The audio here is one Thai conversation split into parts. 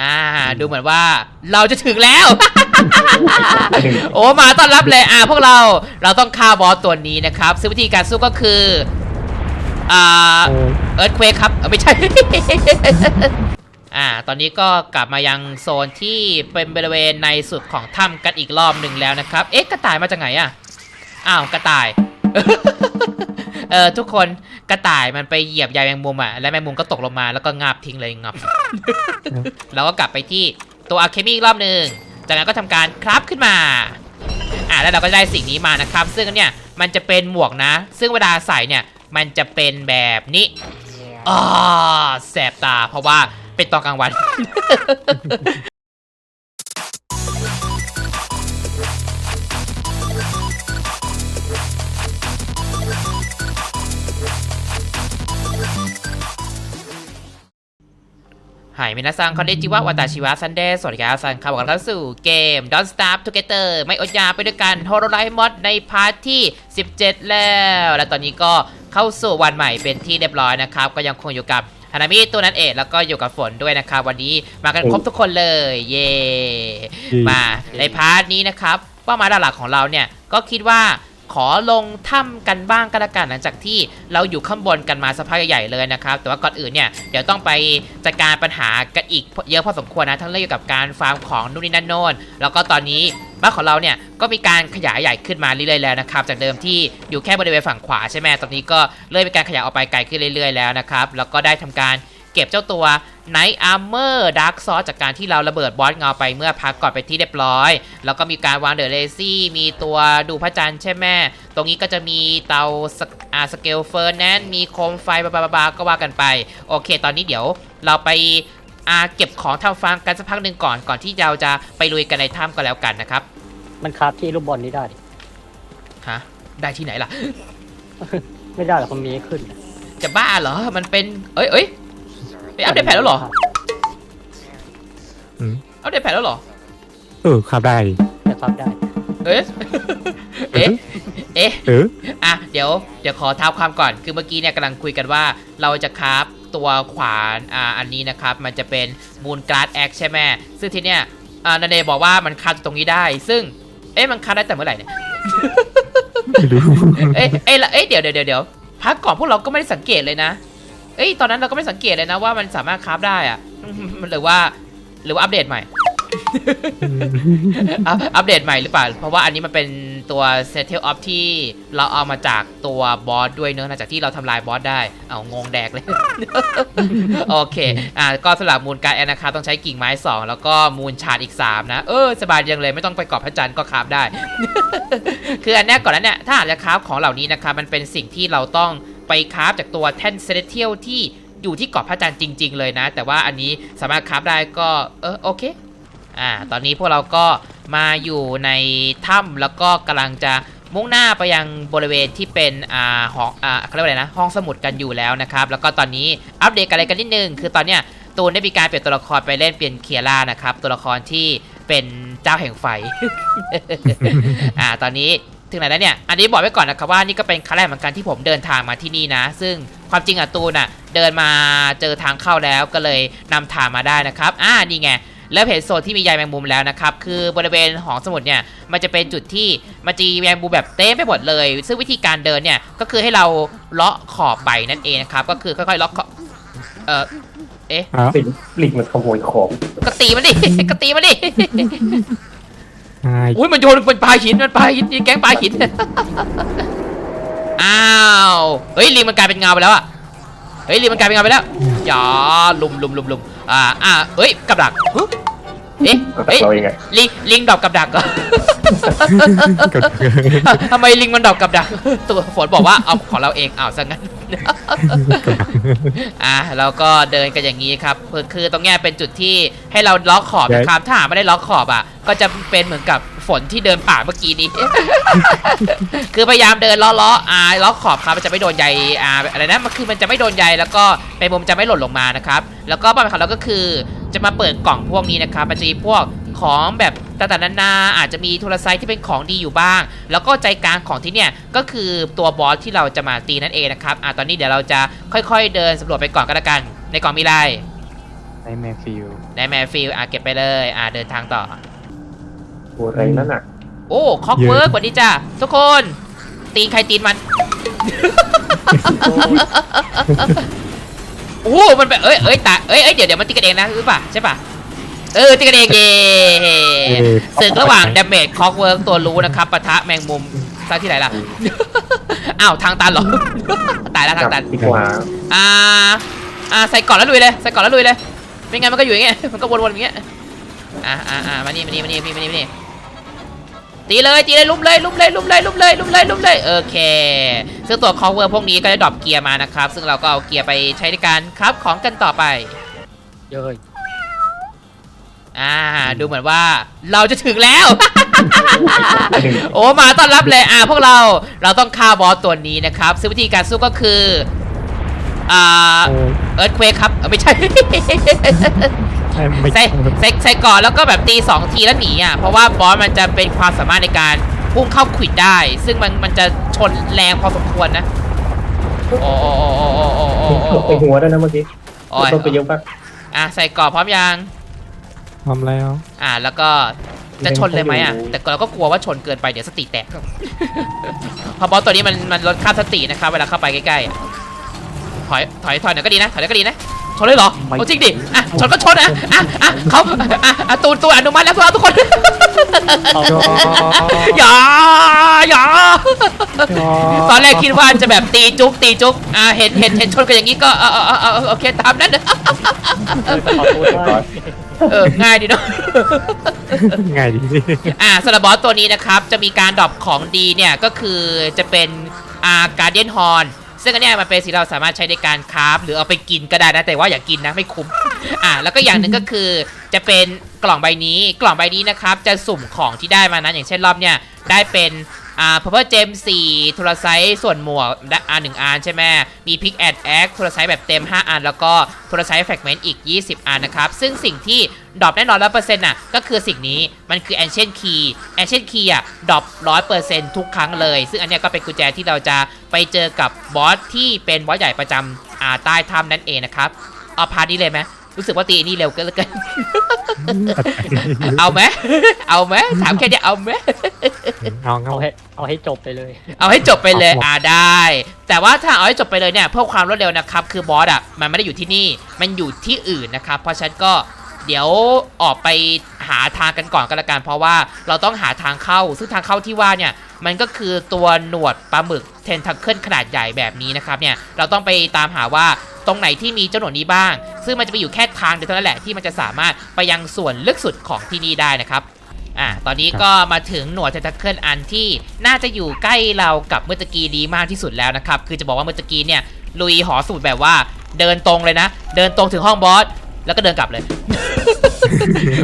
อ่า ดูเหมือนว่าเราจะถึงแล้ว โอ้ มาต้อนรับเลย อ่า พวกเรา เราต้องฆ่าบอสตัวนี้นะครับ ซึ่งวิธีการสู้ก็คือ อ่าโอ้เอิร์ธเควกครับเอ้าไม่ใช่ อ่า ตอนนี้ก็กลับมายังโซนที่เป็นบริเวณในสุดของถ้ำกันอีกรอบหนึ่งแล้วนะครับ เอ๊ะ กระต่ายมาจากไหนอะ อ้าว กระต่าย เออทุกคนกระต่ายมันไปเหยียบใยแมงมุมอะแล้วแมงมุมก็ตกลงมาแล้วก็งาบทิ้งเลยงับเราก็กลับไปที่ตัวอะเคมีอีกรอบหนึ่งจากนั้นก็ทำการคราฟขึ้นมาอ่าแล้วเราก็ได้สิ่งนี้มานะครับ ซึ่งเนี่ยมันจะเป็นหมวกนะ ซึ่งเวลาใส่เนี่ยมันจะเป็นแบบนี้อ๋อแสบตาเพราะว่าเป็นตอนกลางวัน หายมินาซังคอนเดจิวะวาตาชิวะซันเดย์สวัสดีครับซันครับขอต้อนรับสู่เกม Don't Starve Together ไม่อดอยากไปด้วยกันโฮโรไลมอดในพาร์ทที่ 17 แล้ว และตอนนี้ก็เข้าสู่วันใหม่เป็นที่เรียบร้อยนะครับ ก็ยังคงอยู่กับฮานามิตัวนั้นเองแล้วก็อยู่กับฝนด้วยนะครับ วันนี้มากันครบทุกคนเลย เย่มาในพาร์ทนี้นะครับเป้าหมายหลักๆของเราเนี่ยก็คิดว่า ขอลงถ้ำกันบ้างก็แล้วกันหลังจากที่เราอยู่ข้างบนกันมาสักพักใหญ่เลยนะครับ แต่ว่าก่อนอื่นเนี่ยเดี๋ยวต้องไปจัดการปัญหากันอีกเยอะพอสมควรนะทั้งเรื่องเกี่ยวกับการฟาร์มของนู่นนี่นั่นโน่นแล้วก็ตอนนี้บ้านของเราเนี่ยก็มีการขยายใหญ่ขึ้นมาเรื่อยๆแล้วนะครับ จากเดิมที่อยู่แค่บริเวณฝั่งขวาใช่ไหมตอนนี้ก็เริ่มมีการขยายออกไปไกลขึ้นเรื่อย ๆแล้วนะครับแล้วก็ได้ทำการ เก็บเจ้าตัว Night Armor Dark Sword จากการที่เราระเบิดบอสเงาไปเมื่อพักก่อนไปที่เรียบร้อย แล้วก็มีการวางเดอะเลซี่มีตัวดูพระจันทร์ใช่ไหมตรงนี้ก็จะมีเตาสกอ่าสเกลเฟอร์แนนมีโคมไฟบาบาก็ว่ากันไป โอเค ตอนนี้เดี๋ยวเราไปอาเก็บของทำฟาร์มกันสักพักหนึ่งก่อนก่อนที่เราจะไปลุยกันในถ้ำก็แล้วกันนะครับ มันคาฟที่ลูกบอลนี้ได้ฮะได้ที่ไหนล่ะ ไม่ได้หรอกมันมีขึ้น จะบ้าเหรอมันเป็นเอ้ยเอ้ย ไปอัปเดตแผนแล้วเหรอ อืมอัปเดตแผนแล้วเหรอ เออครับได้ จะคราฟได้ เอ๊ะ เอ๊ะ เอ๊ะ เออ อะเดี๋ยวเดี๋ยวขอเท้าความก่อนคือเมื่อกี้เนี่ยกำลังคุยกันว่าเราจะคราฟตัวขวานอ่าอันนี้นะครับ มันจะเป็นมูนกราดแอคใช่ไหมซึ่งทีเนี้ยอ่านันเดบอกว่ามันคราฟตรงนี้ได้ ซึ่งเอ๊ะมันคราฟได้แต่เมื่อไหร่เนี่ยไม่รู้ เอ้ยเอ้ยละเอ้ยเดี๋ยวเดี๋ยวเดี๋ยวเดี๋ยวพักก่อนพวกเราก็ไม่ได้สังเกตเลยนะ เอ้ยตอนนั้นเราก็ไม่สังเกตเลยนะว่ามันสามารถคราฟได้อะหรือว่าหรือว่าอัปเดตใหม่ อัปอัปเดตใหม่หรือเปล่า เพราะว่าอันนี้มันเป็นตัว Settle Off ที่เราเอามาจากตัวบอสด้วยเนอะหลังจากที่เราทำลายบอสได้ เอางงแดกเลย โอเค อ่าก็สำหรับมูลการแอนนะครับต้องใช้กิ่งไม้ 2 แล้วก็มูลชาดอีก 3 นะ เออ สบายจังเลยไม่ต้องไปเกาะพระจันทร์ก็คราฟได้ คืออันเนี้ยก่อนนั้นเนี่ยถ้าอาจจะคราฟของเหล่านี้นะครับมันเป็นสิ่งที่เราต้อง ไปคราฟจากตัวแท่นเซเลเทียลที่อยู่ที่เกาะพระจันทร์จริง ๆ เลยนะ แต่ว่าอันนี้สามารถคราฟได้ก็เออโอเคอ่าตอนนี้พวกเราก็มาอยู่ในถ้ำแล้วก็กำลังจะมุ่งหน้าไปยังบริเวณที่เป็นอ่าห้องอ่าเขาเรียกว่าอะไรนะห้องสมุดกันอยู่แล้วนะครับแล้วก็ตอนนี้อัปเดตกันอะไรกันนิดนึงคือตอนเนี้ยตูนได้มีการเปลี่ยนตัวละครไปเล่นเป็นเคียร่านะครับตัวละครที่เป็นเจ้าแห่งไฟ อ่า ตอนนี้ ถึงไหนแล้วเนี่ย อันนี้บอกไว้ก่อนนะครับว่านี่ก็เป็นครั้งแรกเหมือนกันที่ผมเดินทางมาที่นี่นะ ซึ่งความจริงอะตูนอะเดินมาเจอทางเข้าแล้วก็เลยนำทางมาได้นะครับ อ่านี่ไงแล้วเพจโซนที่มีใยแมงมุมแล้วนะครับ คือบริเวณหอสมุดเนี่ย มันจะเป็นจุดที่มันจะมีแมงมุมแบบเต็มไปหมดเลย ซึ่งวิธีการเดินเนี่ย ก็คือให้เราเลาะขอบใบนั่นเองนะครับ ก็คือค่อยๆเลาะขอบเออเอ๊ะอ้าวลิงลิงมันขโมยของ ก็ตีมันดิ ก็ตีมันดิ ใช่อุ้ยมันโยนมันปลาหินมันปลาหินนี่แก๊งปลาหิน อ้าวเฮ้ยลิงมันกลายเป็นเงาไปแล้วอะเฮ้ยลิงมันกลายเป็นเงาไปแล้วอย่าลุมลุมลุมลุมอ่าอ่าเฮ้ยกับดักฮึเอ๊ะเฮ้ยเราเองไงลิงลิงดอกกับดักเหรอก็ทำไมลิงมันดอกกับดักตัวฝนบอกว่าเอาของเราเองอ้าวซะงั้นอะเราก็เดินกันอย่างนี้ครับคือคือตรงเนี้ยเป็นจุดที่ให้เราล็อกขอบนะครับถ้าหากไม่ได้ล็อกขอบอะ ก็จะเป็นเหมือนกับฝนที่เดินผ่านเมื่อกี้นี้ คือพยายามเดินล้อล้ออ่าล็อกขอบครับมันจะไม่โดนใยอ่าอะไรนะมันคือมันจะไม่โดนใยแล้วก็ในมุมจะไม่หล่นลงมานะครับ แล้วก็เป้าหมายของเราก็คือจะมาเปิดกล่องพวกนี้นะครับมันจะมีพวกของแบบต่างๆนานาอาจจะมีโทรศัพท์ที่เป็นของดีอยู่บ้าง แล้วก็ใจกลางของที่เนี่ยก็คือตัวบอสที่เราจะมาตีนั่นเองนะครับอ่าตอนนี้เดี๋ยวเราจะค่อยๆ เดินสำรวจไปก่อนก็แล้วกัน ในกล่องมีอะไรไอแมฟิลไนแมร์ฟิลอะเก็บไปเลยอะเดินทางต่อ โหอะไรนั่นน่ะ โอ้คอกเวิร์กกว่านี้จ้าทุกคน ตีนใครตีนมัน โอ้มันแบบเอ้ยเอ้ยตาเอ้ยเอ้ยเดี๋ยวเดี๋ยวมันตีกันเองนะหรือเปล่าใช่ป่ะเออตีกันเองเย่ศึกระหว่างดาเมจคอกเวิร์กตัวรู้นะครับปะทะแมงมุมซะที่ไหนล่ะอ้าวทางตันเหรอตายแล้วทางตันดีกว่าอ่าอ่าใส่ก่อนแล้วลุยเลยใส่ก่อนแล้วลุยเลยไม่งั้นมันก็อยู่อย่างเงี้ยมันก็วนๆอย่างเงี้ยอ่าอ่าอ่ามานี่มานี่มานี่พี่มานี่มานี่ ตีเลยตีเลยลุมเลยลุมเลยลุมเลยลุมเลยลุมเลยลุมเลยโอเค ซึ่งตัวคอเวอร์พวกนี้ก็จะดรอปเกียร์มานะครับ ซึ่งเราก็เอาเกียร์ไปใช้ในการครับของกันต่อไปเย้ยอ่าดูเหมือนว่าเราจะถึงแล้ว โอ้มาต้อนรับเลยอ่าพวกเราเราต้องฆ่าบอสตัวนี้นะครับ ซึ่งวิธีการสู้ก็คืออ่าโอ้เอิร์ธเควกครับเอ้าไม่ใช่ใช่ ไม่ใส่ใส่ใส่ก่อนแล้วก็แบบตีสองทีแล้วหนีอะเพราะว่าบอสมันจะเป็นความสามารถในการพุ่งเข้าขวิดได้ ซึ่งมันมันจะชนแรงพอสมควรนะโอ้โอ้โอ้โอ้โอ้โอ้โอ้ตกไปหัวด้วยนะเมื่อกี้โอ้ยตกไปเยอะมากอะใส่ก่อนพร้อมยังทำแล้ว อะแล้วก็จะชนเลยไหมอะแต่เราก็กลัวว่าชนเกินไปเดี๋ยวสติแตกพราะบอสตัวนี้มันมันลดค่าสตินะครับเวลาเข้าไปใกล้ๆถอยถอยถอยหน่อยก็ดีนะถอยหน่อยก็ดีนะ ชนเลยเหรอเอาจริงดิอะชนก็ชนอะอะอะเขาอะอะตูนตูนอนุมัติแล้วพวกเราทุกคนเอาอย่าอย่าตอนแรกคิดว่าจะแบบตีจุกตีจุกอ่าเห็นเห็นเห็นชนกันอย่างนี้ก็เออเออเออเออโอเคตามนั้นเออขอโทษด้วยเออง่ายดีเนาะง่ายดีอ่าสำหรับบอสตัวนี้นะครับ จะมีการดรอปของดีเนี่ยก็คือจะเป็นอ่าการเดียนฮอน ซึ่งอันเนี้ยมันเป็นสิ่งเราสามารถใช้ในการคราฟหรือเอาไปกินก็ได้นะแต่ว่าอย่ากินนะไม่คุ้มอ่าแล้วก็อย่างหนึ่งก็คือ จะเป็นกล่องใบนี้กล่องใบนี้นะครับจะสุ่มของที่ได้มานะอย่างเช่นรอบเนี่ยได้เป็น อ่า purple gem 4โทรไซส์ส่วนหมวกได้อ่าหนึ่งอันใช่ไหมมี pick and axe โทรไซส์แบบเต็ม 5 อัน แล้วก็โทรไซส์ fragment อีก 20 อันนะครับ ซึ่งสิ่งที่ดรอปแน่นอนร้อยเปอร์เซ็นต์น่ะก็คือสิ่งนี้มันคือ ancient key ancient key อะดรอปร้อยเปอร์เซ็นต์ทุกครั้งเลย ซึ่งอันเนี้ยก็เป็นกุญแจที่เราจะไปเจอกับบอสที่เป็นบอสใหญ่ประจำอ่าใต้ถ้ำนั่นเองนะครับเอาพาร์ทนี้เลยไหม รู้สึกว่าตีนี่เร็วเกินเหลือเกินเอาไหมเอาไหมถามแค่เนี้ยเอาไหมเอาเงาเอาให้เอาให้จบไปเลย เอาให้จบไปเลยเอาหมดอ่าได้ แต่ว่าถ้าเอาให้จบไปเลยเนี่ยเพื่อความรวดเร็วนะครับ คือบอสอะมันไม่ได้อยู่ที่นี่มันอยู่ที่อื่นนะครับ เพราะฉะนั้นก็เดี๋ยวออกไปหาทางกันก่อนก็แล้วกันเพราะว่าเราต้องหาทางเข้า ซึ่งทางเข้าที่ว่าเนี่ยมันก็คือตัวหนวดปลาหมึกเทนทัคเคิลขนาดใหญ่แบบนี้นะครับเนี่ยเราต้องไปตามหาว่าตรงไหนที่มีเจ้าหนวดนี้บ้าง ซึ่งมันจะไปอยู่แค่ทางเดียวเท่านั้นแหละที่มันจะสามารถไปยังส่วนลึกสุดของที่นี่ได้นะครับอ่าตอนนี้ก็มาถึงหนวดเทนทัคเคิลอันที่น่าจะอยู่ใกล้เรากับเมื่อตะกี้ดีมากที่สุดแล้วนะครับ คือจะบอกว่าเมื่อตะกี้เนี่ยลุยหอสูตรแบบว่าเดินตรงเลยนะ เดินตรงถึงห้องบอส แล้วก็เดินกลับเลย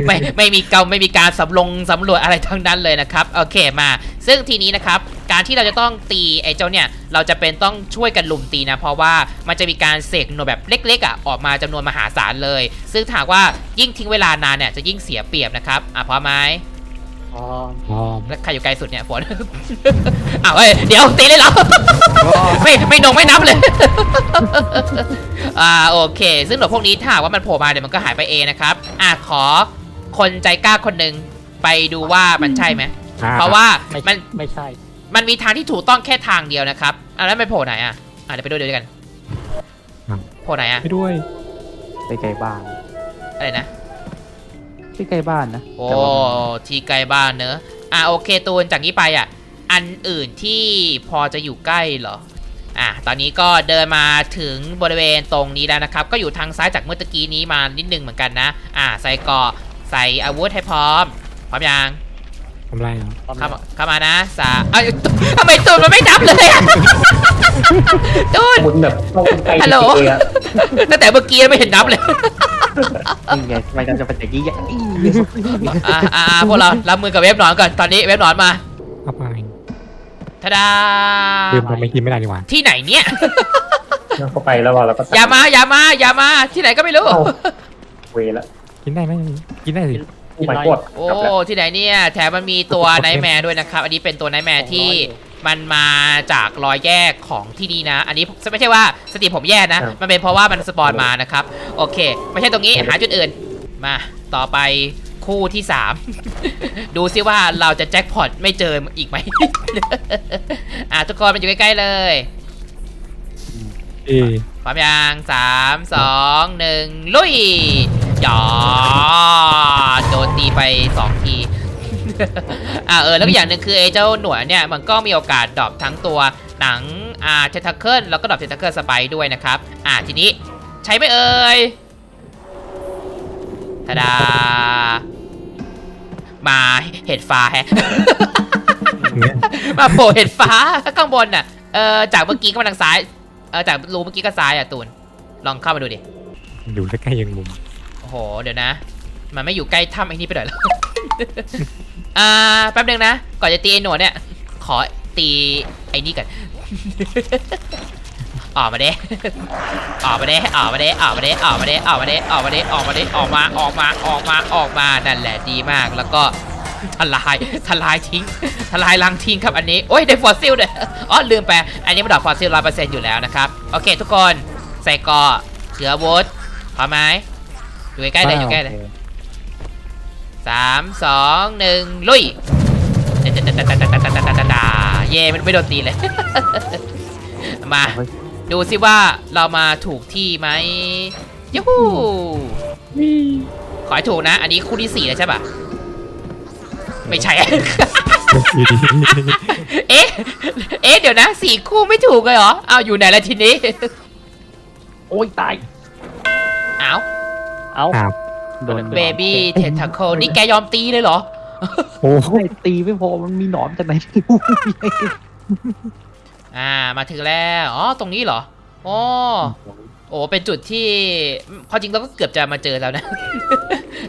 ไม่ไม่มีเกาไม่มีการสำรวจสำรวจอะไรทั้งนั้นเลยนะครับโอเคมา ซึ่งทีนี้นะครับการที่เราจะต้องตีไอ้เจ้าเนี่ยเราจะเป็นต้องช่วยกันลุมตีนะ เพราะว่ามันจะมีการเสกหน่วยแบบเล็กๆอะออกมาจำนวนมหาศาลเลย ซึ่งถามว่ายิ่งทิ้งเวลานานเนี่ยจะยิ่งเสียเปรียบนะครับอะพอไหม อ๋อพร้อมแล้วใครอยู่ไกลสุดเนี่ยฝน อ้าวเฮ้ยเดี๋ยวตีเลยเหรอ ไม่ไม่นงไม่นับเลย อ่าโอเค ซึ่งหน่วยพวกนี้ถ้าหากว่ามันโผล่มาเดี๋ยวมันก็หายไปเองนะครับ อะขอคนใจกล้าคนหนึ่งไปดูว่ามันใช่ไหมอ่เพราะว่าไม่มันไม่ใช่ มันมีทางที่ถูกต้องแค่ทางเดียวนะครับอะแล้วไปโผล่ไหนอะ อะเดี๋ยวไปดูเดี๋ยวกัน โผล่ไหนอะ ไปด้วยใกล้ๆบ้านอะไรนะ ใกล้ๆบ้านนะโอ้แต่ว่ามันที่ไกลบ้านเนอะอะโอเคตูนจากนี้ไปอะ อันอื่นที่พอจะอยู่ใกล้เหรออะตอนนี้ก็เดินมาถึงบริเวณตรงนี้แล้วนะครับ ก็อยู่ทางซ้ายจากเมื่อตะกี้นี้มานิดนึงเหมือนกันนะ อะใส่เกราะใส่อาวุธให้พร้อม พร้อมยังทำไรเหรอเข้ามาเข้ามานะสาเอ้ยทำไมตูนมันไม่นับเลยอะ ตูนหมุนแบบต้องไกลฮัลโหลเลยอะตั้งแต่เมื่อกี้ไม่เห็นนับเลยนี่ไงทำไมเราจะเป็นอย่างนี้อย่างนี้อะอะอะพวกเรารับมือกับเว็บหนอนก่อนตอนนี้เว็บหนอนมาเอาไปทาดาลืมเราไม่กินไม่ได้ดีกว่าที่ไหนเนี่ยแล้วเข้าไปแล้วอะแล้วก็อย่ามาอย่ามาอย่ามาที่ไหนก็ไม่รู้เอ้าเวละกินได้ไหมกินได้สิผู้หมายกดโอ้กลับแล้วที่ไหนเนี่ยแถมมันมีตัวไนท์แมร์ด้วยนะครับ อันนี้เป็นตัวไนท์แมร์ที่ มันมาจากรอยแยกของที่นี่นะ อันนี้ไม่ใช่ว่าสติผมแย่นะ มันเป็นเพราะว่ามันสปอนมานะครับ โอเค ไม่ใช่ตรงนี้หาจุดอื่นมมาต่อไปคู่ที่ 3 ดูซิว่าเราจะแจ็คพอตไม่เจออีกไหม อะทุกคนมาอยู่ใกล้ ๆ เลยเอ้ยพร้อมยังสามสองหนึ่งลุยหยอโดนตีไปสองที อ่าเออแล้วก็อย่างหนึ่งคือไอ้เจ้าหนวดเนี่ยมันก็มีโอกาสดรอปทั้งตัวหนังอ่าเทนทัคเคิลแล้วก็ดรอปเทนทัคเคิลสไปด้วยนะครับ อ่าทีนี้ใช้ไหม่เอ่ยทาดา มาเห็ดฟ้าแฮะเนี่ยมาโผล่เห็ดฟ้าข้างบนน่ะเออจากเมื่อกี้ก็มาทางซ้ายเออจากรูเมื่อกี้ก็ซ้ายอะตูนลองเข้ามาดูดิอยู่ใกล้ๆยังมุมโอ้โหเดี๋ยวนะ มันไม่อยู่ใกล้ถ้ำไอ้นี่ไปหน่อยเหร อ่าแป๊บนึงนะ ก่อนจะตีไอ้หนวดเนี่ย ขอตีไอ้นี่ก่อน ออกมาเด้ออกมาเด้ออกมาเด้ออกมาเด้ออกมาเด้ออกมาเด้ออกมาเด้ออกมาเด้ออกมาออกมาออกมาออกมานั่นแหละดีมากแล้วก็ทลายทลายทิ้งทลายลังทิ้งครับอันนี้โอ้ยได้ฟอสซิลด้วยอ๋อลืมไปอันนี้มันดอกฟอสซิลร้อยเปอร์เซ็นต์อยู่แล้วนะครับโอเค ทุกคนใส่กอเขือวุฒพร้อมไหมอยู่ใกล้เลยอยู่ใกล้เลย สามสองหนึ่งลุยเย่มันไม่โดนตีเลย มา ดูสิว่าเรามาถูกที่ไหมยูฮูขอให้ถูกนะ อันนี้คู่ที่สี่แล้วใช่ปะไม่ใช่ เอ๊ะ เอ๊ะ เดี๋ยวนะสี่คู่ไม่ถูกเลยเหรอ เอาอยู่ไหนละทีนี้ โอ้ยตาย เอาเอา โดนเบบี้เทนทัคเคิลนี่แกยอมตีเลยเหรอ โอ้โหไม่ตีไม่พอมันมีหนอนจากไหนไม่รู้อ่ามาถึงแล้วอ๋อตรงนี้เหรออ๋อโอ้เป็นจุดที่พอจริงเราก็เกือบจะมาเจอแล้วนะ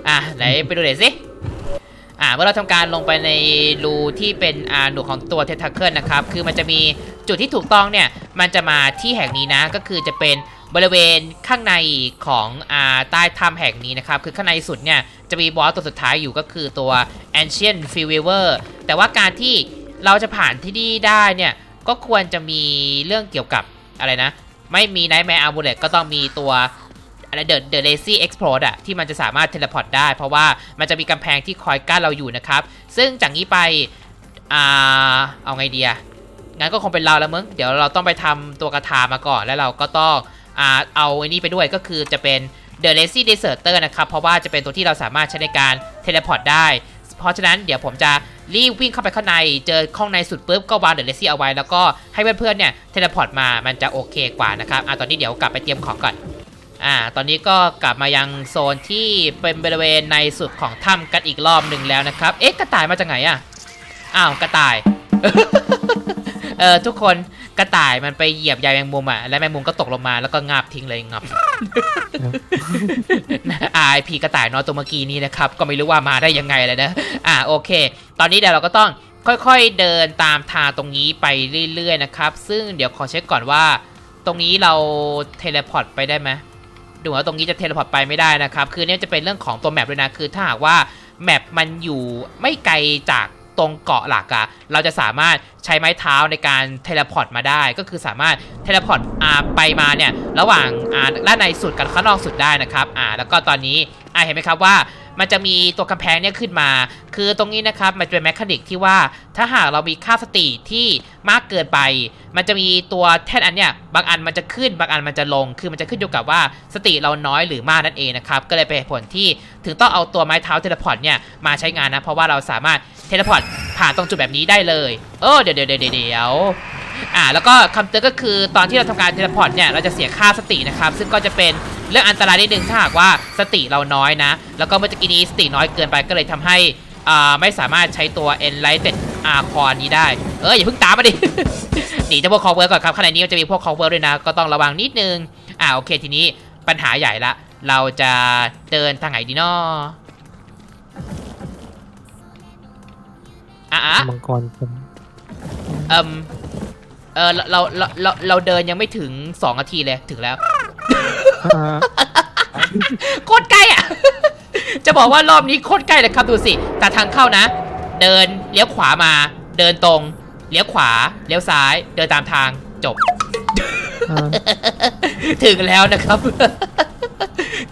อะไหนไปดูหน่อยสิอ่าเมื่อเราทำการลงไปในรูที่เป็นอ่าหนวดของตัวเทนทัคเคิลนะครับ คือมันจะมีจุดที่ถูกต้องเนี่ย มันจะมาที่แห่งนี้นะ ก็คือจะเป็น บริเวณข้างในของอาใต้ถ้ำแห่งนี้นะครับ คือข้างในสุดเนี่ย จะมีบอสตัวสุดท้ายอยู่ก็คือตัว Ancient f e w e r แต่ว่าการที่เราจะผ่านที่นี่ได้เนี่ย ก็ควรจะมีเรื่องเกี่ยวกับอะไรนะ ไม่มี Nightmare Amulet ก็ต้องมีตัวอะไร The The Lazy Explode อะที่มันจะสามารถเทเลพอร์ตได้ เพราะว่ามันจะมีกำแพงที่คอยกั้นเราอยู่นะครับ ซึ่งจากนี้ไปอ่าเอาไงดีอะงั้นก็คงเป็นเราแล้วมึง เดี๋ยวเราต้องไปทำตัวกระทามาก่อน แล้วเราก็ต้อง อ่าเอาไอ้นี่ไปด้วยก็คือจะเป็น The Lazy Deserter นะครับ เพราะว่าจะเป็นตัวที่เราสามารถใช้ในการเทเลพอร์ตได้ เพราะฉะนั้นเดี๋ยวผมจะรีบวิ่งเข้าไปข้างใน เจอข้างในสุดปุ๊บก็วางเดอะเลซี่เอาไว้ แล้วก็ให้เพื่อนๆเนี่ยเทเลพอร์ตมามันจะโอเคกว่านะครับอะตอนนี้เดี๋ยวกลับไปเตรียมของก่อนอ่าตอนนี้ก็กลับมายังโซนที่เป็นบริเวณในสุดของถ้ำกันอีกรอบหนึ่งแล้วนะครับเอ๊ะกระต่ายมาจากไหนอะอ้าวกระต่าย เออทุกคน กระต่ายมันไปเหยียบใยแมงมุมอะแล้วแมงมุมก็ตกลงมาแล้วก็งาบทิ้งเลยงับอายพีกระต่ายน้อยตัวเมื่อกี้นี้นะครับ ก็ไม่รู้ว่ามาได้ยังไงเลยนะ อ่าโอเค ตอนนี้เดี๋ยวเราก็ต้องค่อยๆเดินตามทางตรงนี้ไปเรื่อยๆนะครับ ซึ่งเดี๋ยวขอเช็คก่อนว่า ตรงนี้เราเทเลพอร์ตไปได้ไหมดูว่าตรงนี้จะเทเลพอร์ตไปไม่ได้นะครับ คือเนี่ยจะเป็นเรื่องของตัวแมปด้วยนะ คือถ้าหากว่าแมปมันอยู่ไม่ไกลจาก ตรงเกาะหลักอะเราจะสามารถใช้ไม้เท้าในการเทเลพอร์ตมาได้ ก็คือสามารถเทเลพอร์ตอาไปมาเนี่ยระหว่างอาด้านในสุดกับข้างนอกสุดได้นะครับอ่าแล้วก็ตอนนี้อาเห็นไหมครับว่า มันจะมีตัวกำแพงเนี่ยขึ้นมา คือตรงนี้นะครับมันเป็นแมคานิกที่ว่าถ้าหากเรามีค่าสติที่มากเกินไป มันจะมีตัวแท่นอันเนี่ยบางอันมันจะขึ้นบางอันมันจะลง คือมันจะขึ้นอยู่กับว่าสติเราน้อยหรือมากนั่นเองนะครับก็เลยเป็นผลที่ถึงต้องเอาตัวไม้เท้าเทเลพอร์ตเนี่ยมาใช้งานนะเพราะว่าเราสามารถเทเลพอร์ตผ่านตรงจุดแบบนี้ได้เลยเออเดี๋ยวเดี๋ยวเดี๋ยวเดี๋ยวอ่าแล้วก็คำเตือนก็คือตอนที่เราทำการเทเลพอร์ตเนี่ยเราจะเสียค่าสตินะครับซึ่งก็จะเป็น เรื่องอันตรายนิดนึงถ้าหากว่าสติเราน้อยนะ แล้วก็เมื่อกี้นี้สติน้อยเกินไปก็เลยทำให้อ่าไม่สามารถใช้ตัว Enlightened อาคอนี้ได้ เอออย่าเพิ่งตามมาดิ หนีเจ้าพวกคอเวอร์ก่อนครับข้างในนี้มันจะมีพวกคอเวอร์ด้วยนะ ก็ต้องระวังนิดนึง อ่าโอเคทีนี้ปัญหาใหญ่ละ เราจะเดินทางไหนดีนาะอะอะมังกรผมเอิมเออเราเราเราเราเดินยังไม่ถึงสองนาทีเลยถึงแล้ว โคตรใกล้อะ จะบอกว่ารอบนี้โคตรใกล้เลยครับดูสิแต่ทางเข้านะ เดินเลี้ยวขวามา เดินตรง เลี้ยวขวา เลี้ยวซ้าย เดินตามทางจบ ถึงแล้วนะครับ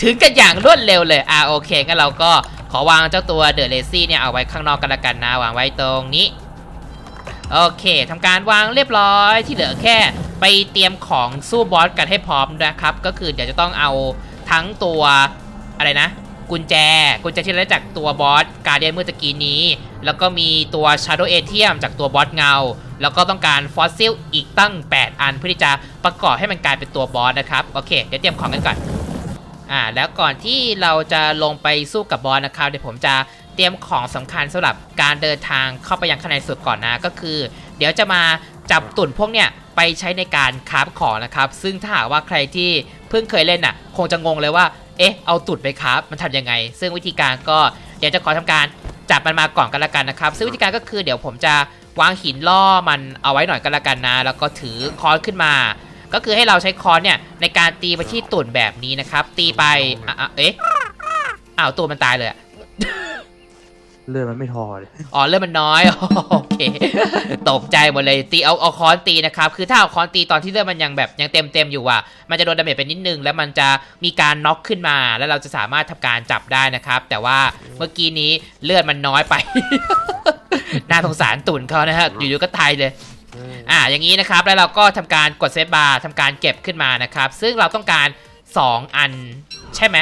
ถึงกันอย่างรวดเร็วเลย อ่าโอเคงั้นเราก็ขอวางเจ้าตัวเดอะเลซี่เนี่ยเอาไว้ข้างนอกกันละกันนะ วางไว้ตรงนี้ โอเคทำการวางเรียบร้อยที่เหลือแค่ ไปเตรียมของสู้บอสกันให้พร้อมนะครับ ก็คือเดี๋ยวจะต้องเอาทั้งตัวอะไรนะ กุญแจ กุญแจที่ได้จากตัวบอสการเดียนเมื่อตะกี้นี้ แล้วก็มีตัว Shadow a t i u m จากตัวบอสเงา แล้วก็ต้องการฟอสซิลอีกตั้ง 8 อันเพื่อที่จะประกอบให้มันกลายเป็นตัวบอสนะครับโอเคเดี๋ยวเตรียมของกันก่อนอ่าแล้วก่อนที่เราจะลงไปสู้กับบอสนะครับเดี๋ยวผมจะเตรียมของสำคัญสำหรับการเดินทางเข้าไปยังข้างในสุดก่อนนะก็คือ เดี๋ยวจะมา จับตุ่นพวกเนี้ยไปใช้ในการคราฟของนะครับ ซึ่งถ้าหากว่าใครที่เพิ่งเคยเล่นน่ะ คงจะงงเลยว่า เอ๊ะ เอาตุ่นไปคราฟมันทำยังไง ซึ่งวิธีการก็เดี๋ยวจะขอทำการจับมันมาก่อนกันละกันนะครับ ซึ่งวิธีการก็คือเดี๋ยวผมจะวางหินล่อมันเอาไว้หน่อยกันละกันนะ แล้วก็ถือค้อนขึ้นมา ก็คือให้เราใช้ค้อนเนี่ยในการตีไปที่ตุ่นแบบนี้นะครับ ตีไปอะเอ๊ะอ้าวตัวมันตายเลยอะ เลือดมันไม่ทอเลย อ๋อเลือดมันน้อยโอเคตกใจหมดเลยตีเอาเอาค้อนตีนะครับคือถ้าเอาค้อนตีตอนที่เลือดมันยังแบบยังเต็มเต็มๆอยู่อะมันจะโดนดาเมจไปนิดนึง แล้วมันจะมีการน็อกขึ้นมา แล้วเราจะสามารถทำการจับได้นะครับ แต่ว่าเมื่อกี้นี้เลือดมันน้อยไปน่าสงสารตุ่นเขานะฮะอยู่ๆก็ตายเลยอ่าอย่างนี้นะครับแล้วเราก็ทำการกดเซฟบาร์ทำการเก็บขึ้นมานะครับ ซึ่งเราต้องการ 2 อันใช่ไหม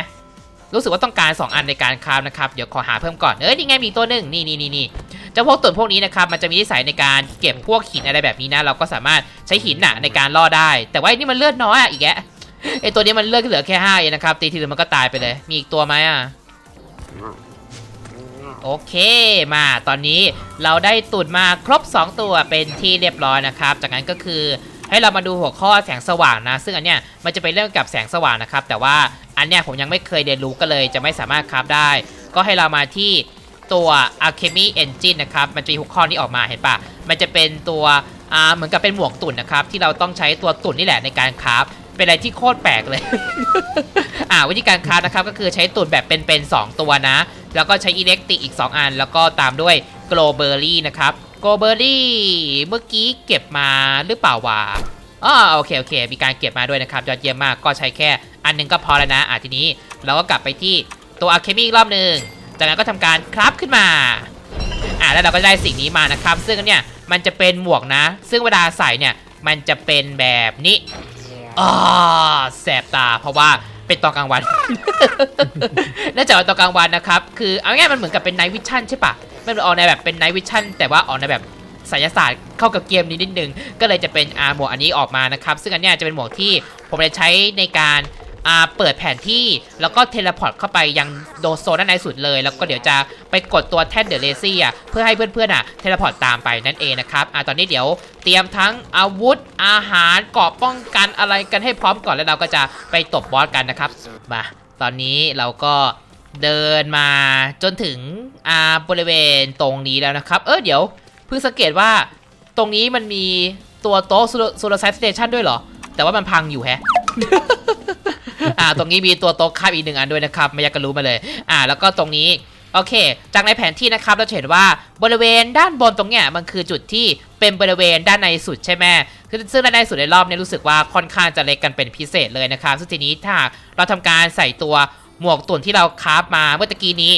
รู้สึกว่าต้องการ 2 อันในการคราฟนะครับเดี๋ยวขอหาเพิ่มก่อนเอ้ยนี่ไงมีตัวหนึ่งนี่นี่นี่นี่เจ้าพวกตุ่นพวกนี้นะครับมันจะมีนิสัยในการเก็บพวกหินอะไรแบบนี้นะ เราก็สามารถใช้หินน่ะในการล่อได้ แต่ว่านี่มันเลือดน้อยอะอีกแกไอตัวนี้มันเลือดเหลือแค่ห้าเองนะครับตีทีเดียวมันก็ตายไปเลย มีอีกตัวไหมอะโอเคมาตอนนี้เราได้ตุ่นมาครบ 2 ตัวเป็นที่เรียบร้อยนะครับ จากนั้นก็คือให้เรามาดูหัวข้อแสงสว่างนะ ซึ่งอันเนี้ยมันจะเป็นเรื่องกับแสงสว่างนะครับ แต่ว่า อันเนี้ยผมยังไม่เคยเรียนรู้ก็เลยจะไม่สามารถคราฟได้ ก็ให้เรามาที่ตัว Alchemy Engine นะครับ มันจะมีหัวข้อนี้ออกมาเห็นปะมันจะเป็นตัวอ่าเหมือนกับเป็นหมวกตุ่นนะครับ ที่เราต้องใช้ตัวตุ่นนี่แหละในการคราฟเป็นอะไรที่โคตรแปลกเลย อ่าวิธีการคราฟนะครับก็คือใช้ตุ่นแบบเป็นๆ2ตัวนะ แล้วก็ใช้อิเล็กติกอีก 2 อัน แล้วก็ตามด้วยโกลเบอร์รี่นะครับโกลเบอร์รี่เมื่อกี้เก็บมาหรือเปล่าวะ อ๋อโอเคโอเค มีการเก็บมาด้วยนะครับยอดเยี่ยมมากก็ใช้แค่อันหนึงก็พอแล้วนะอะทีนี้เราก็กลับไปที่ตัวอะเคมีอีกรอบหนึ่งจากนั้นก็ทำการคราฟขึ้นมาอะแล้วเราก็ได้สิ่งนี้มานะครับ ซึ่งอันเนี่ยมันจะเป็นหมวกนะ ซึ่งเวลาใส่เนี่ยมันจะเป็นแบบนี้อ๋อแสบตาเพราะว่าเป็นตอนกลางวันเนื่องจากว่าตอนกลางวันนะครับ คือเอาง่ายๆมันเหมือนกับเป็นไนท์วิชั่นใช่ปะมันออกในแบบเป็นไนท์วิชั่นแต่ว่าออกในแบบ ไสยศาสตร์เข้ากับเกมนี้นิดนึง ก็เลยจะเป็นอาหมวกอันนี้ออกมานะครับ ซึ่งอันนี้จะเป็นหมวกที่ผมจะใช้ในการอ่าเปิดแผนที่แล้วก็เทเลพอร์ตเข้าไปยังโดโซนด้านในสุดเลย แล้วก็เดี๋ยวจะไปกดตัวแท่นเดอะเลซี่อะเพื่อให้เพื่อนๆอะเทเลพอร์ตตามไปนั่นเองนะครับอ่าตอนนี้เดี๋ยวเตรียมทั้งอาวุธอาหารเกราะป้องกันอะไรกันให้พร้อมก่อนแล้วเราก็จะไปตบบอสกันนะครับมาตอนนี้เราก็เดินมาจนถึงอ่าบริเวณตรงนี้แล้วนะครับ เออเดี๋ยว เพิ่งสังเกตว่าตรงนี้มันมีตัวโต๊ะโซลาร์ไซส์สเตชันด้วยเหรอ แต่ว่ามันพังอยู่แฮะอ่า ตรงนี้มีตัวโต๊ะคาบอีกหนึ่งอันด้วยนะครับ ไม่อยากจะรู้มาเลย อ่า แล้วก็ตรงนี้ โอเค จากในแผนที่นะครับ เราจะเห็นว่าบริเวณด้านบนตรงเนี้ยมันคือจุดที่เป็นบริเวณด้านในสุดใช่ไหมคือซึ่งด้านในสุดในรอบเนี้รู้สึกว่าค่อนข้างจะเล็กกันเป็นพิเศษเลยนะครับ ซึ่งทีนี้ถ้าเราทำการใส่ตัวหมวกตุ่นที่เราคราฟมาเมื่อตะกี้นี้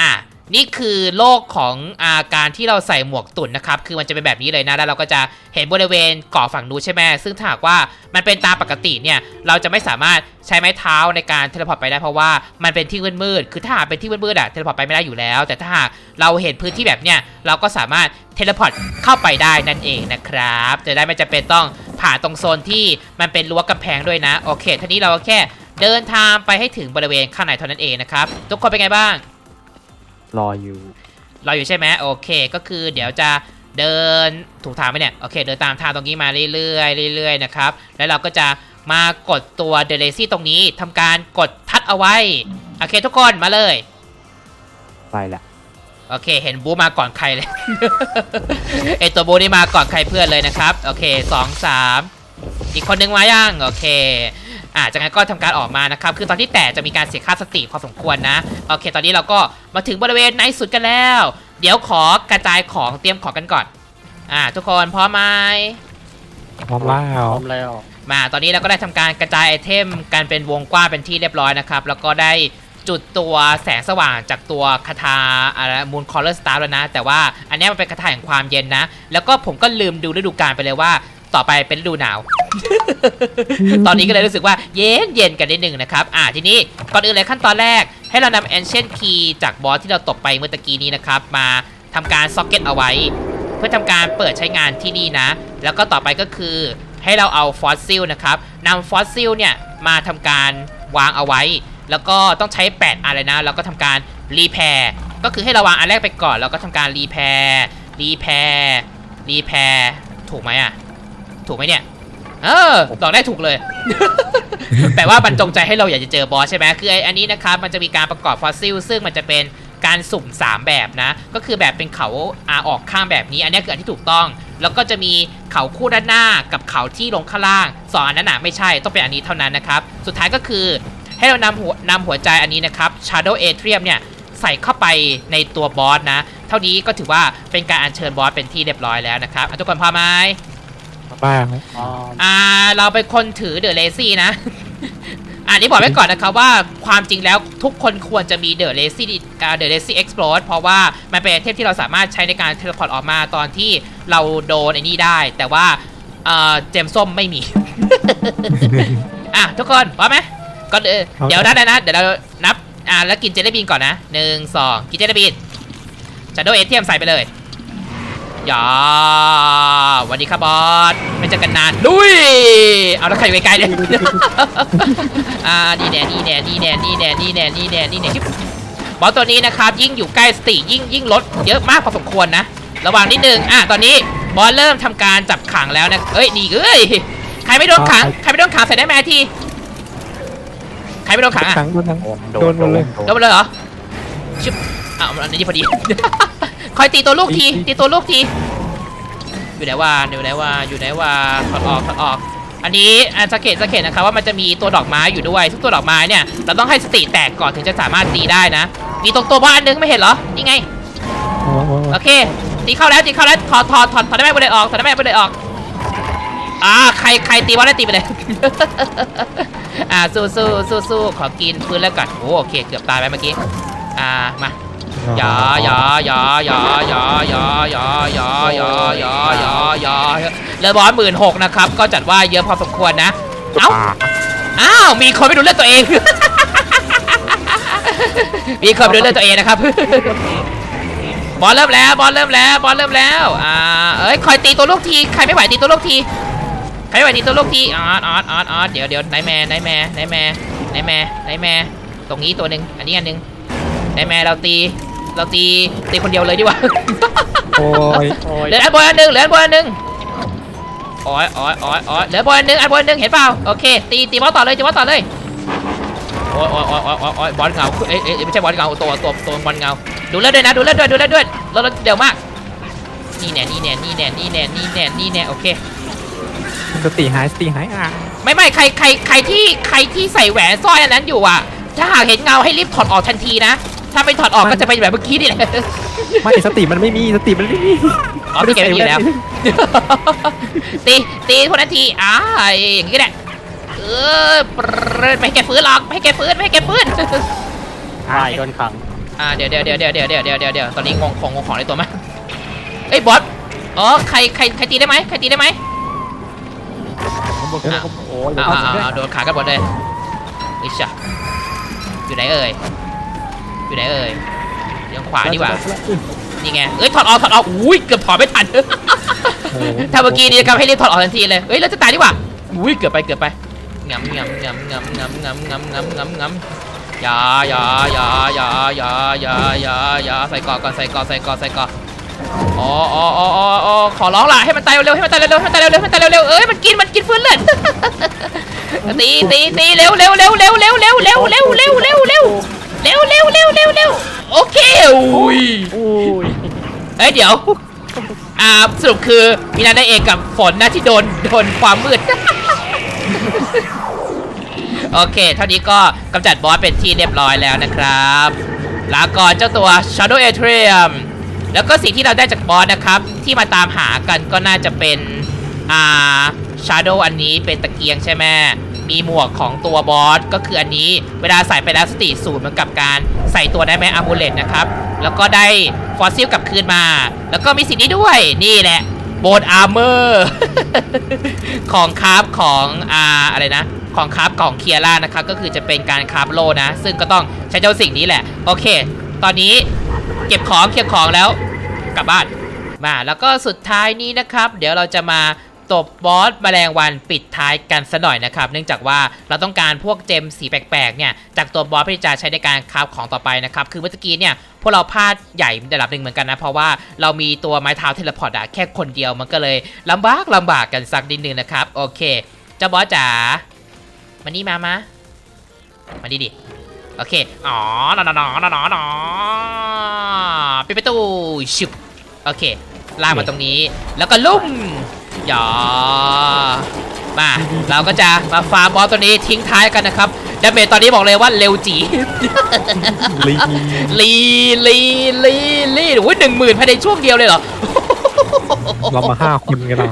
อะ นี่คือโลกของอาการที่เราใส่หมวกตุ่นนะครับ คือมันจะเป็นแบบนี้เลยนะ แล้วเราก็จะเห็นบริเวณเกาะฝั่งนู้นใช่ไหมซึ่งถ้าหากว่ามันเป็นตามปกติเนี่ย เราจะไม่สามารถใช้ไม้เท้าในการเทเลพอร์ตไปได้เพราะว่ามันเป็นที่มืดๆคือถ้าหากเป็นที่มืดๆอะเทเลพอร์ตไปไม่ได้อยู่แล้ว แต่ถ้าหากเราเห็นพื้นที่แบบเนี้ย เราก็สามารถเทเลพอร์ตเข้าไปได้นั่นเองนะครับ จะได้ไม่จำเป็นต้องผ่านตรงโซนที่มันเป็นรั้วกำแพงด้วยนะ โอเคทีนี้เราก็แค่เดินทางไปให้ถึงบริเวณข้างในเท่านั้นเองนะครับ ทุกคนเป็นไงบ้าง รออยู่เราอยู่ใช่ไหมโอเค ก็คือเดี๋ยวจะเดินถูกทางไหมเนี่ยโอเคเดินตามทางตรงนี้มาเรื่อยๆเรื่อยๆนะครับแล้วเราก็จะมากดตัวเดลซี่ตรงนี้ทำการกดทัดเอาไว้โอเคทุกคนมาเลยไปละโอเค เห็นบูมาก่อนใครเลยไอตัวบูนี่มาก่อนใครเพื่อนเลยนะครับ โอเคสองสามอีกคนนึงมายังโอเค อ่าจากนั้นก็ทำการออกมานะครับ คือตอนที่แตะจะมีการเสียค่าสติพอสมควรนะ โอเค ตอนนี้เราก็มาถึงบริเวณในสุดกันแล้ว เดี๋ยวขอกระจายของเตรียมของกันก่อน อ่า ทุกคนพร้อมไหมพร้อมแล้พวร้อมแล้ว มาตอนนี้เราก็ได้ทำการกระจายไอเทมกันเป็นวงกว้างเป็นที่เรียบร้อยนะครับ แล้วก็ได้จุดตัวแสงสว่างจากตัวคาถาอะไรมูนคอร์เลอร์สตาร์แล้วนะ แต่ว่าอันเนี้ยมันเป็นคาถาแห่งความเย็นนะ แล้วก็ผมก็ลืมดูฤดูกาลไปเลยว่า ต่อไปเป็นฤดูหนาว ตอนนี้ก็เลยรู้สึกว่าเย็นเย็นกันนิดนึงนะครับ อ่าทีนี้ก่อนอื่นเลยขั้นตอนแรก ให้เรานำ Ancient Key จากบอสที่เราตกไปเมื่อตะกี้นี้นะครับ มาทำการซ็อกเก็ตเอาไว้ เพื่อทำการเปิดใช้งานที่นี่นะ แล้วก็ต่อไปก็คือให้เราเอาฟอสซิลนะครับนำฟอสซิลเนี่ยมาทำการวางเอาไว้ แล้วก็ต้องใช้ 8 อันเลยนะ แล้วก็ทำการรีแพร์ก็คือให้เราวางอันแรกไปก่อน แล้วก็ทำการรีแพร์รีแพร์รีแพร์ถูกไหมอะ ถูกไหมเนี่ย เออตอบได้ถูกเลย แปลว่าบรรจงใจให้เราอยากจะเจอบอสใช่ไหมคือไออันนี้นะครับมันจะมีการประกอบฟอสซิล ซึ่งมันจะเป็นการสุ่ม 3 แบบนะ ก็คือแบบเป็นเขาอาออกข้างแบบนี้ อันนี้คืออันที่ถูกต้อง แล้วก็จะมีเขาคู่ด้านหน้ากับเขาที่ลงข้างล่างสองอันนั้นน่ะไม่ใช่ต้องเป็นอันนี้เท่านั้นนะครับ สุดท้ายก็คือให้เรานำหัวนำหัวใจอันนี้นะครับ Shadow Atrium เนี่ยใส่เข้าไปในตัวบอสนะ เท่านี้ก็ถือว่าเป็นการอัญเชิญบอสเป็นที่เรียบร้อยแล้วนะครับอะทุกคนพร้อมไหม บ้าอ๋ออ่าเราเป็นคนถือเดอะเลซี่นะ อันนี้บอกไว้ก่อนนะครับว่าความจริงแล้วทุกคนควรจะมีเดอะเลซี่เดอะเลซี่เอ็กซ์พลอเพราะว่ามันเป็นไอเทมที่เราสามารถใช้ในการเทเลพอร์ตออกมาตอนที่เราโดนไอ้นี่ได้ แต่ว่าเอ่อเจมส้มไม่มี อะทุกคนพร้อมไหมก่อนเออเดี๋ยวนะนะนะเดี๋ยวเรานับอ่าแล้วกินเจลลี่บีนก่อนนะหนึ่งสองกินเจลลี่บีนจัดโดเอทียมใส่ไปเลย อย่าสวันนี้ครับบอสไม่เจอกันนานลุยเอาแล้วใครอยู่ไกลๆเนี่ยอ่านี่แน่นี่แน่นี่แน่นี่แน่นี่แน่นี่แน่นี่แน่ชิบบอสตัวนี้นะครับยิ่งอยู่ใกล้สติยิ่งยิ่งลดเยอะมากพอสมควรนะ ระวังนิดนึงอะตอนนี้บอสเริ่มทำการจับขังแล้วนะเอ้ยนี่เอ้ยใครไม่โดนขังใครไม่โดนขังใส่ได้ไหมทีใครไม่โดนขังอะทั้งโดนทั้งโดโดนนหมดเลยโดนไปเลยเหรอชิบอ้าวอันนี้พอดี คอยตีตัวลูกทีตีตัวลูกที อยู่ไหนว่าอยู่ไหนว่าอยู่ไหนว่าถอดออกถอดออก อันนี้อันสังเกตสังเกตนะครับว่ามันจะมีตัวดอกไม้อยู่ด้วยซึ่งตัวดอกไม้เนี่ยเราต้องให้สติแตกก่อนถึงจะสามารถตีได้นะ มีตรงตัวบ้านนึงไม่เห็นเหรอนี่ไงโอ้โหโอเคตีเข้าแล้วตีเข้าแล้วถอดถอดถอดถอดได้ไหมไปเลยออกถอดได้ไหมไปเลยออกอ่าใครใครตีบอลได้ตีไปเลย อ่าสู้สู้สู้สู้ขอกินพื้นแล้วก่อนโอ้โอเค เกือบตายไปเมื่อกี้ อ่ามา อย่าอย่าอย่าอย่าอย่าอย่าอย่าอย่าอย่าอย่าอย่าอย่าเรือบอลหมื่นหกนะครับ ก็จัดว่าเยอะพอสมควรนะเอ้าอ้าวมีคนไม่ดูเลือดตัวเอง มีคนไม่ดูเลือดตัวเองนะครับบอลเริ่มแล้วบอลเริ่มแล้วบอลเริ่มแล้วอ่าเอ้ยคอยตีตัวลูกทีใครไม่ไหวตีตัวลูกทีใครไม่ไหวตีตัวลูกทีออดออดออดออดเดี๋ยวเดี๋ยวไหนแม่ไหนแม่ไหนแม่ไหนแม่ไหนแม่ตรงนี้ตัวหนึ่งอันนี้อันหนึ่งไหนแม่เราตี เราตีตีคนเดียวเลยดีกว่าโอ้ยโอ้ยเหลืออันบอลอันหนึ่งเหลืออันบอลอันหนึ่งโอ้ยโอ้ยโอ้ยโอ้ยเหลือบอลอันหนึ่งอันบอลอันหนึ่งเห็นเปล่าโอเคตีตีบอลต่อเลยตีบอลต่อเลยโอ้ยโอ้ยโอ้ยโอ้ยโอ้ยโอ้ยบอลเงาเอ้ยเอ้ยไม่ใช่บอลเงาตัวตัวตัวบอลเงาดูเลือดด้วยนะดูเลือดด้วยดูเลือดด้วยเราเราเดี๋ยวมากนี่แน่นี่แน่นี่แน่นี่แน่นี่แน่นี่แน่โอเคสติหายสติหายอะไม่ไม่ใครใครใครที่ใครที่ใส่แหวนสร้อยอันนั้นอยู่อะ ถ้าหากเห็นเงาให้รีบถอดออกทันทีนะ ถ้าไม่ถอดออกก็จะเป็นแบบเมื่อกี้นี่แหละไม่สติมันไม่มีสติมันไม่มีอ๋อพี่เก็บไว้อยู่แล้ว ตีตีพวกนั้นทีอ่าอย่างนี้แหละเออปรึ๊ดไม่ให้แกฟื้นหรอกไม่ให้แกฟื้นไม่ให้แกฟื้นตายโดนขังอ่าเดี๋ยวเดี๋ยวเดี๋ยวเดี๋ยวเดี๋ยวเดี๋ยวเดี๋ยวเดี๋ยวเดี๋ยวตอนนี้งงของงงของในตัวมั้ยเอ้ยบอสอ๋อใครใครใครตีได้ไหมใครตีได้ไหมผมบอกว่าโอ้ยอ้าวอ้าวอ้าวโดนขากันหมดเลยอิชะอยู่ไหนเอ่ย อยู่ไหนเอ่ยยังขวานี่หว่านี่ไงเอ้ยถอดออกถอดออกอุ้ยเกือบถอดไม่ทันถ้าเมื่อกี้นี่นะครับให้รีบถอดออกทันทีเลยเฮ้ยเราจะตายดีกว่าอุ้ยเกือบไปเกือบไปงำงำงำงำงำงำงำงำงำงำอย่าอย่าอย่าอย่าอย่าอย่าอย่าอย่าใส่กอก่อนใส่กอใส่กอใส่กออ๋ออ๋ออ๋ออ๋ออ๋อขอร้องล่ะให้มันตายเร็วๆให้มันตายเร็วๆให้มันตายเร็วๆให้มันตายเร็วๆเอ้ยมันกินมันกินฟื้นเลือดตีตีตีเร็วเร็วเร็วเร็วเร็วเร็วเร็วเร็วเร็วเร็วเร็ว เร็วเร็วเร็วเร็วเร็วโอเคอุ้ยอุ้ยเอ้ยเดี๋ยว อ่าสรุปคือมีนาได้เอกกับฝนนะที่โดนโดนความมืด โอเค เท่านี้ก็กำจัดบอสเป็นที่เรียบร้อยแล้วนะครับลาก่อนเจ้าตัว Shadow Atrium แล้วก็สิ่งที่เราได้จากบอสนะครับ ที่มาตามหากันก็น่าจะเป็น อ่าชาโดอันนี้เป็นตะเกียงใช่ไหม มีหมวกของตัวบอสก็คืออันนี้ เวลาใส่ไปแล้วสติสูตรเหมือนกับการใส่ตัวได้ไหมอามูเลตนะครับ แล้วก็ได้ฟอสซิลกลับคืนมา แล้วก็มีสิ่งนี้ด้วยนี่แหละโบนอาร์เมอร์ของคราฟของอ่าอะไรนะ ของคราฟของเคียร่านะครับ ก็คือจะเป็นการคราฟโลนะ ซึ่งก็ต้องใช้เจ้าสิ่งนี้แหละ โอเค ตอนนี้เก็บของเก็บของแล้วกลับบ้านมาแล้วก็สุดท้ายนี้นะครับ เดี๋ยวเราจะมา ตบบอสแมลงวันปิดท้ายกันซะหน่อยนะครับ เนื่องจากว่าเราต้องการพวกเจมสีแปลกๆเนี่ยจากตัวบอสเพื่อที่จะใช้ในการคราฟของต่อไปนะครับ คือเมื่อกี้เนี่ยพวกเราพลาดใหญ่ระดับหนึ่งเหมือนกันนะ เพราะว่าเรามีตัวไม้เท้าเทเลพอร์ตอะแค่คนเดียวมันก็เลยลำบากลำบากกันสักนิดนึงนะครับ โอเค เจ้าบอสจ๋ามานี่มามามาดิดิโอเค อ๋อหนอนหนอนหนอนหนอปิดประตูชุบโอเคลากมาตรงนี้ แล้วก็ลุ่ม หยอมาเราก็จะมาฟาร์มบอสตัวนี้ทิ้งท้ายกันนะครับดาเมจตอนนี้บอกเลยว่าเร็วจีลีลีลีลีลีโอ้ยหนึ่งหมื่นภายในช่วงเดียวเลยเหรอเรามาห้าคนกันเรา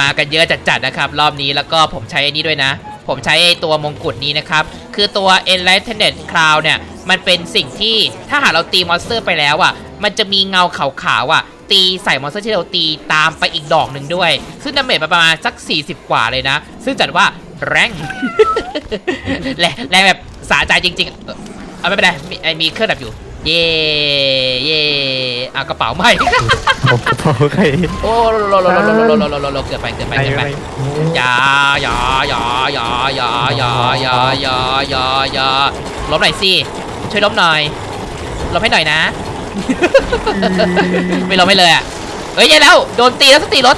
มากันเยอะจัดๆนะครับ รอบนี้แล้วก็ผมใช้ไอ้นี้ด้วยนะ ผมใช้ไอ้ตัวมงกุฎนี้นะครับ คือตัว Enlightened Cloud เนี่ย มันเป็นสิ่งที่ถ้าหากเราตีมอนสเตอร์ไปแล้วอะ มันจะมีเงาขาวๆอะ ตีใส่มอนสเตอร์ที่เราตีตามไปอีกดอกหนึ่งด้วย ซึ่งดาเมจประมาณสัก 40 กว่าเลยนะ ซึ่งจัดว่าแรงแรงแรงแบบสะใจจริง ๆ เอ่อเอาไม่เป็นไรมีไอ้มีเครื่องดับอยู่ เย่เย่อะกระเป๋าใหม่โอเคโอ้โลโลโลโลโลโลโลโลโลโลเกินไปเกินไปเกินไปอย่าอย่าอย่าอย่าอย่าอย่าอย่าอย่าอย่าอย่าล้มหน่อยสิช่วยล้มหน่อยล้มให้หน่อยนะ ไม่ล้มไม่เลยอะเฮ้ยแย่แล้วโดนตีแล้วสติลด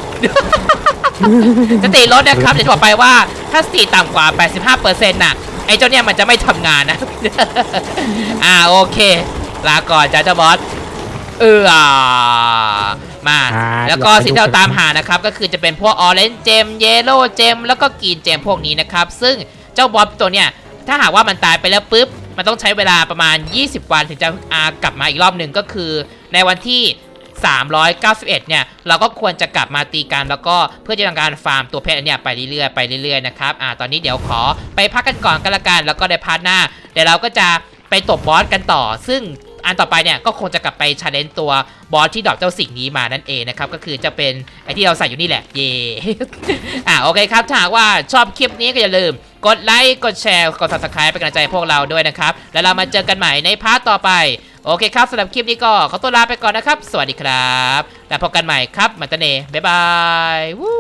สติลดนะครับเดี๋ยวจะบอกไปว่าถ้าสติต่ำกว่า 85%น่ะไอ้เจ้าเนี่ยมันจะไม่ทำงานนะ อ่าโอเค ลาก่อนจ้าเจ้าบอส เอออ่ามา อ่าแล้วก็เดี๋ยวสิ่งที่เราไปดูตามหานะครับ ก็คือจะเป็นพวกออเรนจ์เจมเยลโล่เจมแล้วก็กรีนเจมพวกนี้นะครับ ซึ่งเจ้าบอสตัวเนี้ยถ้าหากว่ามันตายไปแล้วปุ๊บ มันต้องใช้เวลาประมาณ 20 วันถึงจะกลับมาอีกรอบหนึ่งก็คือ ในวันที่ 391 เนี่ย เราก็ควรจะกลับมาตีกันแล้วก็เพื่อจะทำการฟาร์มตัวเพชรเนี่ยไปเรื่อยๆไปเรื่อยๆนะครับอ่าตอนนี้เดี๋ยวขอไปพักกันก่อนกันละกัน แล้วก็ในพาร์ทหน้าเดี๋ยวเราก็จะไปตบบอสกันต่อ ซึ่ง อันต่อไปเนี่ยก็คงจะกลับไปชาเลนจ์ตัวบอสที่ดรอปเจ้าสิ่งนี้มานั่นเองนะครับ ก็คือจะเป็นไอที่เราใส่อยู่นี่แหละ เย่อ่าโอเคครับถ้าหากว่าชอบคลิปนี้ก็อย่าลืม กดไลค์กดแชร์กด subscribe เป็นกำลังใจพวกเราด้วยนะครับ แล้วเรามาเจอกันใหม่ในพาร์ทต่อไป โอเคครับสำหรับคลิปนี้ก็ขอตัวลาไปก่อนนะครับ สวัสดีครับ แล้วพบกันใหม่ครับมันตเน่บ๊ายบายวู้